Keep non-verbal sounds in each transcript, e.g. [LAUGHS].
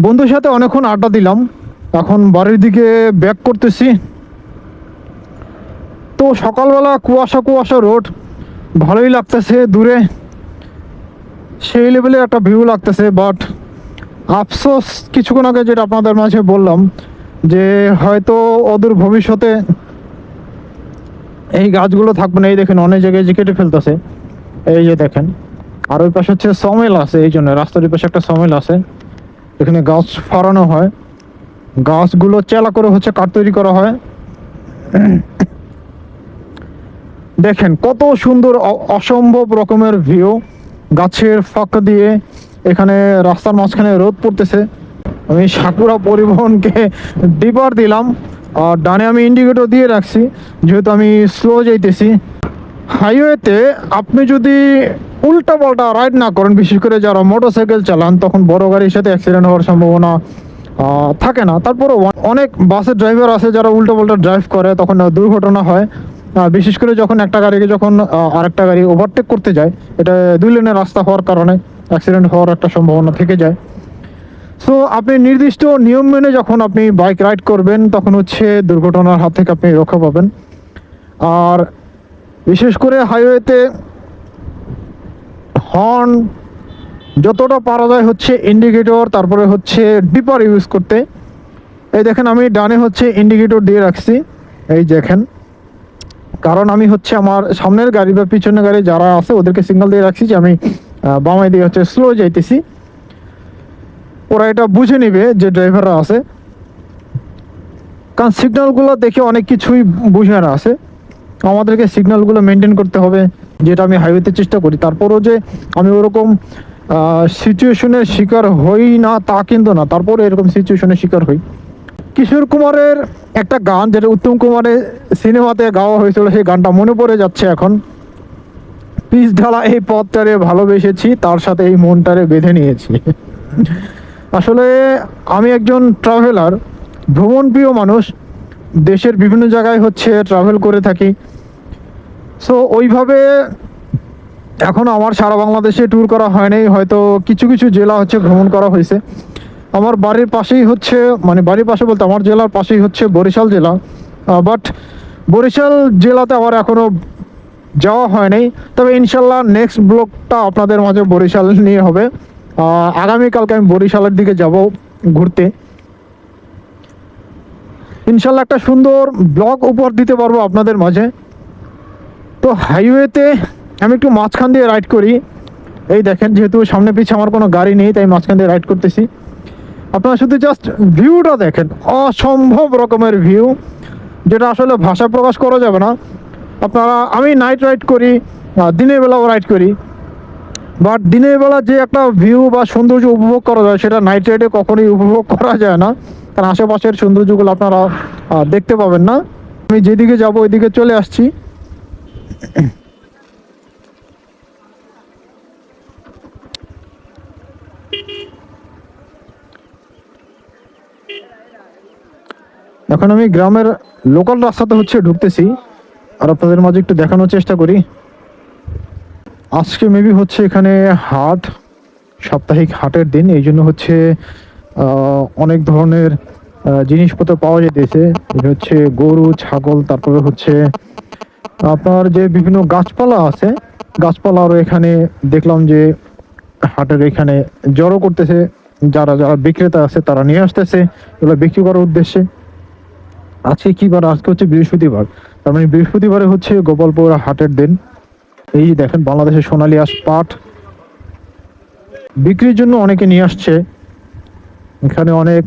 বন্ধুর সাথে অনেকক্ষণ আড্ডা দিলাম, এখন বাড়ির দিকে ব্যাক করতেছি। তো সকালবেলা কুয়াশা কুয়াশা রোড ভালোই লাগতেছে দূরে। সেই লেভেলে একটা ভিউ লাগতেছে বাট আফসোস, কিছুক্ষণ আগে যেটা আপনাদের মাঝে বললাম, যে হয়তো অদূর ভবিষ্যতে এই গাছগুলো থাকবে না, এই দেখেন অনেক জায়গায় যে কেটে ফেলতেছে। এই যে দেখেন, আর ওই পাশে হচ্ছে সমেল আছে, এই জন্য রাস্তার ওই পাশে একটা সমেল আছে। এখানে গাছ ফাড়ানো হয়। গাছগুলো চেলা করে হচ্ছে কাঠ তৈরি করা হয়। দেখেন কত সুন্দর অসম্ভব রকমের ভিউ। গাছের ফাঁক দিয়ে এখানে রাস্তার মাঝখানে রোদ পড়তেছে। আমি সাকুরা পরিবহনকে ডিপার দিলাম। আর ডানে আমি ইন্ডিকেটর দিয়ে রাখছি। যেহেতু আমি স্লো যাইতেছি হাইওয়েতে আপনি যদি উল্টা পাল্টা রাইড না করেন, বিশেষ করে যারা মোটরসাইকেল চালান, তখন বড় গাড়ির সাথে অ্যাক্সিডেন্ট হওয়ার সম্ভাবনা থাকে না। তারপরে অনেক বাসের ড্রাইভার আছে যারা উল্টো পাল্টা ড্রাইভ করে, তখন দুর্ঘটনা হয়। বিশেষ করে যখন একটা গাড়িকে যখন আরেকটা গাড়ি ওভারটেক করতে যায়, এটা দুই লেনের রাস্তা হওয়ার কারণে অ্যাক্সিডেন্ট হওয়ার একটা সম্ভাবনা থেকে যায়। সো আপনি নির্দিষ্ট নিয়ম মেনে যখন আপনি বাইক রাইড করবেন, তখন হচ্ছে দুর্ঘটনার হাত থেকে আপনি রক্ষা পাবেন। আর বিশেষ করে হাইওয়েতে হর্ন যতটা পারা যায় হচ্ছে ইন্ডিকেটর তারপরে হচ্ছে ডিপার ইউজ করতে। এই দেখেন আমি ডানে হচ্ছে ইন্ডিকেটর দিয়ে রাখছি। এই দেখেন। কারণ আমি হচ্ছে আমার সামনের গাড়ি বা পিছনের গাড়ি যারা আছে, ওদেরকে সিগন্যাল দিয়ে রাখছি যে আমি বামাই দিয়ে হচ্ছে স্লো যাইতেছি। ওরা এটা বুঝে নিবে যে ড্রাইভাররা আছে। কারণ সিগন্যালগুলো দেখে অনেক কিছুই বুঝে না আছে। আমাদেরকে সিগন্যালগুলো মেনটেন করতে হবে, যেটা আমি হাইওয়েতে চেষ্টা করি। তারপরও যে আমি ওরকম সিচুয়েশনের শিকার হই না, তা কিন্তু না। তারপরে এরকম সিচুয়েশনের শিকার হই। কিশোর কুমারের একটা গান, যেটা উত্তম কুমারের সিনেমাতে গাওয়া হয়েছিল, সেই গানটা মনে পড়ে যাচ্ছে এখন। পিস ঢালা এই পথটারে ভালোবেসেছি, তার সাথে এই মনটারে বেঁধে নিয়েছি। আসলে আমি একজন ট্রাভেলার ভ্রমণ প্রিয় মানুষ। দেশের বিভিন্ন জায়গায় হচ্ছে ট্রাভেল করে থাকি। সো ওইভাবে এখন আমার সারা বাংলাদেশে ট্যুর করা হয়নি। হয়তো কিছু কিছু জেলা হচ্ছে ভ্রমণ করা হয়েছে। আমার বাড়ির পাশেই হচ্ছে মানে বাড়ির পাশে বলতে আমার জেলার পাশেই হচ্ছে বরিশাল জেলা। বাট বরিশাল জেলাতে আমার এখনও যাওয়া হয়নি। তবে ইনশাল্লাহ নেক্সট ব্লগটা আপনাদের মাঝে বরিশাল নিয়ে হবে। আগামীকালকে আমি বরিশালের দিকে যাব ঘুরতে। ইনশাল্লাহ একটা সুন্দর ব্লগ উপহার দিতে পারব আপনাদের মাঝে। তো হাইওয়েতে আমি একটু মাঝখান দিয়ে রাইড করি। এই দেখেন, যেহেতু সামনে পিছে আমার কোনো গাড়ি নেই, তাই মাঝখান দিয়ে রাইড করতেছি। আপনারা শুধু জাস্ট ভিউটা দেখেন, অসম্ভব রকমের ভিউ যেটা আসলে ভাষা প্রকাশ করা যাবে না। আপনারা, আমি নাইট রাইড করি দিনের বেলাও রাইড করি। বাট দিনের বেলা যে একটা ভিউ বা সৌন্দর্য উপভোগ করা যায়, সেটা নাইট রাইডে কখনোই উপভোগ করা যায় না। কারণ আশেপাশের সৌন্দর্যগুলো আপনারা দেখতে পাবেন না। আমি যেদিকে যাব, ওইদিকে চলে আসছি। এখন আমি গ্রামের লোকাল রাস্তাতে হচ্ছে ঢুকতেছি, আর আপনাদের মাঝে একটু দেখানোর চেষ্টা করি। আজকে মেবি হচ্ছে এখানে হাট, সাপ্তাহিক হাটের দিন, এই জন্য হচ্ছে অনেক ধরনের জিনিসপত্র পাওয়া যেতেছে হচ্ছে গরু, ছাগল, তারপরে হচ্ছে আপনার যে বিভিন্ন গাছপালা আছে গাছপালা আরও এখানে দেখলাম যে হাটের এখানে জড়ো করতেছে, যারা যারা বিক্রেতা আছে তারা নিয়ে আসতেছে, এগুলো বিক্রি করার উদ্দেশ্যে। আজকে কি বার? আজকে হচ্ছে বৃহস্পতিবার। তার মানে বৃহস্পতিবারে হচ্ছে গোপালপুর হাটের দিন। এই যে দেখেন, বাংলাদেশের সোনালী আঁশ পাট বিক্রির জন্য অনেকে নিয়ে আসছে। এখানে অনেক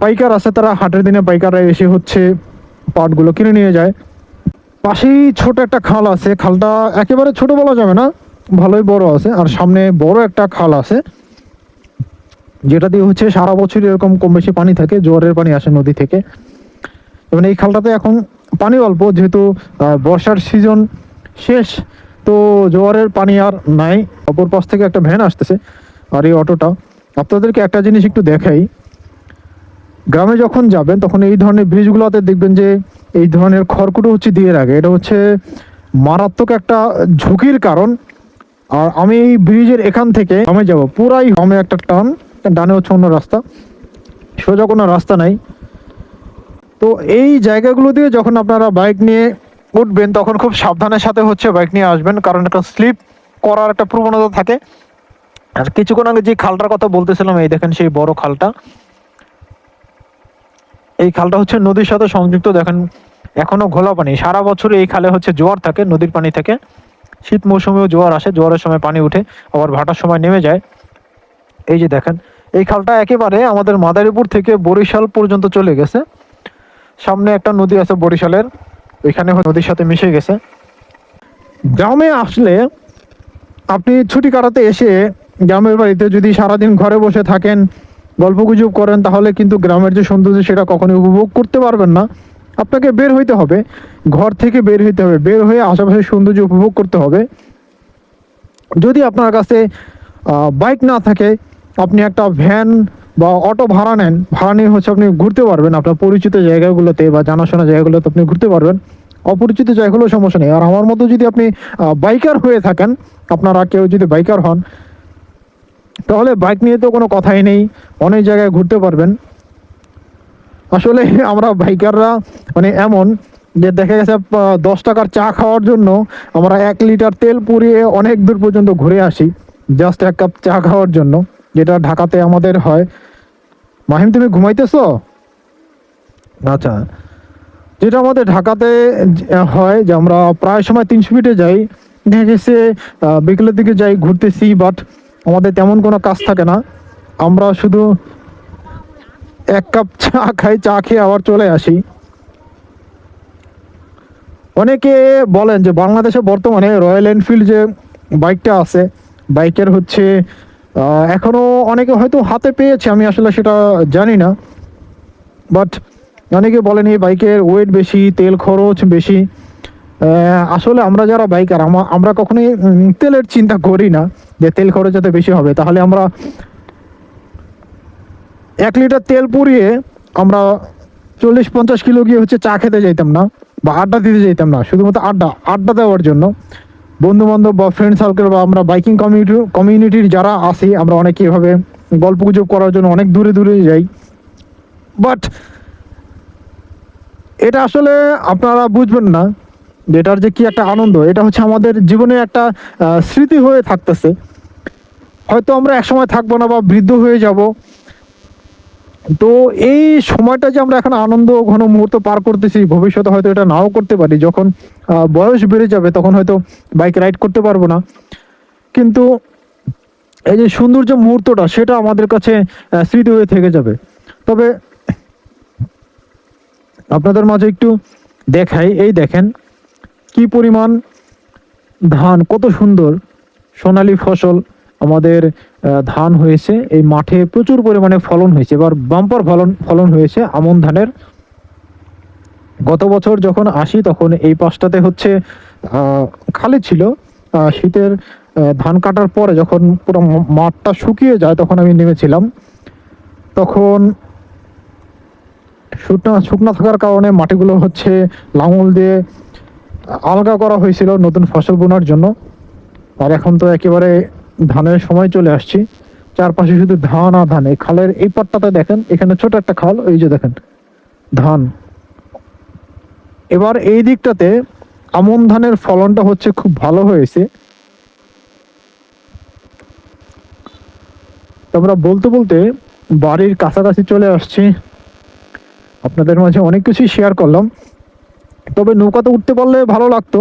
পাইকার আছে, তারা হাটের দিনে পাইকাররা এসে হচ্ছে পাটগুলো কিনে নিয়ে যায়। পাশেই ছোট একটা খাল আছে, খালটা একেবারে ছোট বলা যাবে না, ভালোই বড় আছে, আর সামনে বড় একটা খাল আছে, যেটা দিয়ে হচ্ছে সারা বছর এরকম কম বেশি পানি থাকে, জোয়ারের পানি আসে নদী থেকে। এবং এই খালটাতে এখন পানি অল্প, যেহেতু বর্ষার সিজন শেষ, তো জোয়ারের পানি আর নাই, অপর পাশ থেকে একটা ভ্যান আসতেছে, আর এই অটোটা। আপনাদেরকে একটা জিনিস একটু দেখাই। গ্রামে যখন যাবেন, তখন এই ধরনের ব্রিজগুলোতে দেখবেন যে এই ধরনের খড়কুটো হচ্ছে দিয়ে রাখে। এটা হচ্ছে মারাত্মক একটা ঝুঁকির কারণ। আর আমি এই ব্রিজের এখান থেকে আমি যাব। পুরাই হমে একটা টান, ডানে হচ্ছে অন্য রাস্তা। সোজা কোনো রাস্তা নাই। তো এই জায়গাগুলো দিয়ে যখন আপনারা বাইক নিয়ে উঠবেন, তখন খুব সাবধানের সাথে হচ্ছে বাইক নিয়ে আসবেন। কারণ একটা স্লিপ করার একটা প্রবণতা থাকে। আর কিছুক্ষণ আগে যে খালটার কথা বলতেছিলাম, এই দেখেন সেই বড় খালটা। এই খালটা হচ্ছে নদীর সাথে সংযুক্ত, দেখেন, এখনও ঘোলা পানি। সারা বছর এই খালে হচ্ছে জোয়ার থাকে, নদীর পানি থেকে। শীত মৌসুমেও জোয়ার আসে, জোয়ারের সময় পানি উঠে, আবার ভাটার সময় নেমে যায়। এই যে দেখেন, এই খালটা একেবারে আমাদের মাদারীপুর থেকে বরিশাল পর্যন্ত চলে গেছে। সামনে একটা নদী আছে বরিশালের, ওইখানে নদীর সাথে মিশে গেছে। গ্রামে আসলে আপনি ছুটি কাটাতে এসে গ্রামের বাড়িতে যদি সারাদিন ঘরে বসে থাকেন গল্প গুজব করেন, তাহলে কিন্তু গ্রামের যে সৌন্দর্য সেটা কখনোই উপভোগ করতে পারবেন না। আপনাকে বের হইতে হবে, ঘর থেকে বের হইতে হবে, বের হয়ে আশেপাশের সৌন্দর্য উপভোগ করতে হবে। যদি আপনার কাছে বাইক না থাকে, আপনি একটা ভ্যান বা অটো ভাড়া নেন, ভাড়া নিয়ে হচ্ছে আপনি ঘুরতে পারবেন। আপনার পরিচিত জায়গাগুলোতে বা জানাশোনা জায়গাগুলোতে আপনি ঘুরতে পারবেন। অপরিচিত জায়গাগুলো সমস্যা নেই। আর আমার মতো যদি আপনি বাইকার হয়ে থাকেন, আপনারা কেউ যদি বাইকার হন তাহলে বাইক নিয়ে তো কোনো কথাই নেই। অনেক জায়গায় ঘুরতে পারবেন। আসলে [LAUGHS] আমরা বাইকাররা মানে এমন যে দেখা গেছে দশ টাকার চা খাওয়ার জন্য আমরা এক লিটার তেল পুড়িয়ে অনেক দূর পর্যন্ত ঘুরে আসি। জাস্ট এক কাপ চা খাওয়ার জন্য, যেটা ঢাকাতে আমাদের হয়। মাহিম, তুমি ঘুমাইতেছো? আচ্ছা যেটা আমাদের ঢাকাতে হয় যে আমরা প্রায় সময় তিনশো ফিটে যাই। দেখা গেছে বিকেলের দিকে যাই, ঘুরতেছি বাট আমাদের তেমন কোনো কাজ থাকে না। আমরা শুধু এক কাপ চা খাই চা খেয়ে আবার চলে আসি। অনেকে বলেন যে বাংলাদেশে বর্তমানে রয়্যাল এনফিল্ড যে বাইকটা আছে বাইকের হচ্ছে আহ, এখনও অনেকে হয়তো হাতে পেয়েছে আমি আসলে সেটা জানি না। বাট অনেকে বলেন এই বাইকের ওয়েট বেশি তেল খরচ বেশি। আসলে আমরা যারা বাইকার আমরা কখনোই তেলের চিন্তা করি না যে তেল খরচ যাতে বেশি হবে। তাহলে আমরা এক লিটার তেল পুড়িয়ে আমরা চল্লিশ পঞ্চাশ কিলো গিয়ে হচ্ছে চা খেতে যাইতাম না বা আড্ডা দিতে যাইতাম না। শুধুমাত্র আড্ডা আড্ডা দেওয়ার জন্য। বন্ধু বান্ধব বা ফ্রেন্ড সার্কেল বা আমরা বাইকিং কমিউনিটি কমিউনিটির যারা আছি, আমরা অনেকে এভাবে গল্প গুজব করার জন্য অনেক দূরে দূরে যাই। বাট এটা আসলে আপনারা বুঝবেন না যে এটার যে কি একটা আনন্দ, এটা হচ্ছে আমাদের জীবনে একটা স্মৃতি হয়ে থাকতেছে। হয়তো আমরা একসময় থাকব না বা বৃদ্ধ হয়ে যাব। তো এই সময়টা যে আমরা এখন আনন্দ ঘন মুহূর্ত পার করতেছি, ভবিষ্যতে হয়তো এটা নাও করতে পারি। যখন বয়স বেড়ে যাবে, তখন হয়তো বাইক রাইড করতে পারব না। কিন্তু এই যে সুন্দর যে মুহূর্তটা, সেটা আমাদের কাছে স্মৃতি হয়ে থেকে যাবে। তবে আপনাদের মাঝে একটু দেখাই। এই দেখেন কি পরিমাণ ধান, কত সুন্দর সোনালী ফসল আমাদের ধান হয়েছে। এই মাঠে প্রচুর পরিমাণে ফলন হয়েছে। এবার বাম্পার ফলন ফলন হয়েছে আমন ধানের। গত বছর যখন আসি, তখন এই পাশটাতে হচ্ছে খালি ছিল। শীতের ধান কাটার পরে যখন পুরো মাঠটা শুকিয়ে যায়, তখন আমি নেমেছিলাম। তখন শুকনা শুকনা থাকার কারণে মাটিগুলো হচ্ছে লাঙল দিয়ে আলগা করা হয়েছিল নতুন ফসল বোনার জন্য। আর এখন তো একেবারে ধানের সময় চলে আসছি। চারপাশে শুধু ধান আর ধান। এই খালের এই পাটটাতে দেখেন, এখানে ছোট একটা খাল, ওই যে দেখেন, ধান। এবার এই দিকটাতে আমন ধানের ফলনটা হচ্ছে খুব ভালো হয়েছে। আমরা বলতে বলতে বাড়ির কাছাকাছি চলে আসছি। আপনাদের মাঝে অনেক কিছুই শেয়ার করলাম। তবে নৌকাতে উঠতে পারলে ভালো লাগতো।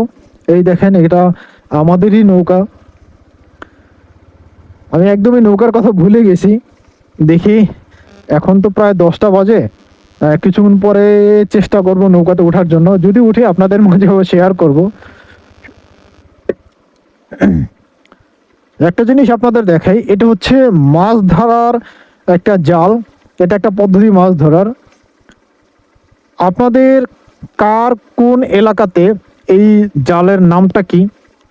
এই দেখেন, এটা আমাদেরই নৌকা। আমি একদমই নৌকার কথা ভুলে গেছি। দেখি, এখন তো প্রায় দশটা বাজে। কিছুক্ষণ পরে চেষ্টা করব নৌকাতে ওঠার জন্য। যদি উঠে, আপনাদের মাঝে শেয়ার করব। একটা জিনিস আপনাদের দেখাই, এটা হচ্ছে মাছ ধরার একটা জাল। এটা একটা পদ্ধতি মাছ ধরার। আপনাদের কার কোন এলাকাতে এই জালের নামটা কি?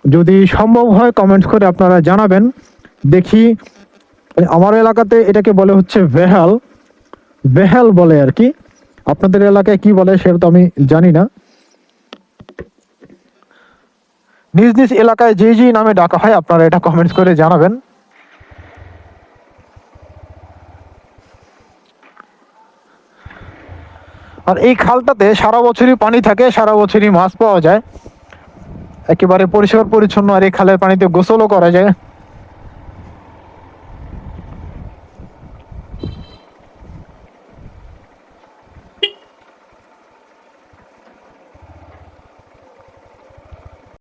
যদি সম্ভব হয় কমেন্ট করে আপনারা জানাবেন। দেখি, আমার এলাকাতে এটাকে বলে হচ্ছে ভেহাল ভেহাল বলে আর কি। আপনাদের এলাকায় কি বলে সেটা তো আমি জানি না। নিজ নিজ এলাকায় যে যে নামে ডাকা হয় আপনারা এটা কমেন্টস করে জানাবেন। আর এই খালটাতে সারা বছরই পানি থাকে, সারা বছরই মাছ পাওয়া যায়। একেবারে পরিষ্কার পরিচ্ছন্ন আর এই খালের পানিতে গোসলও করা যায়।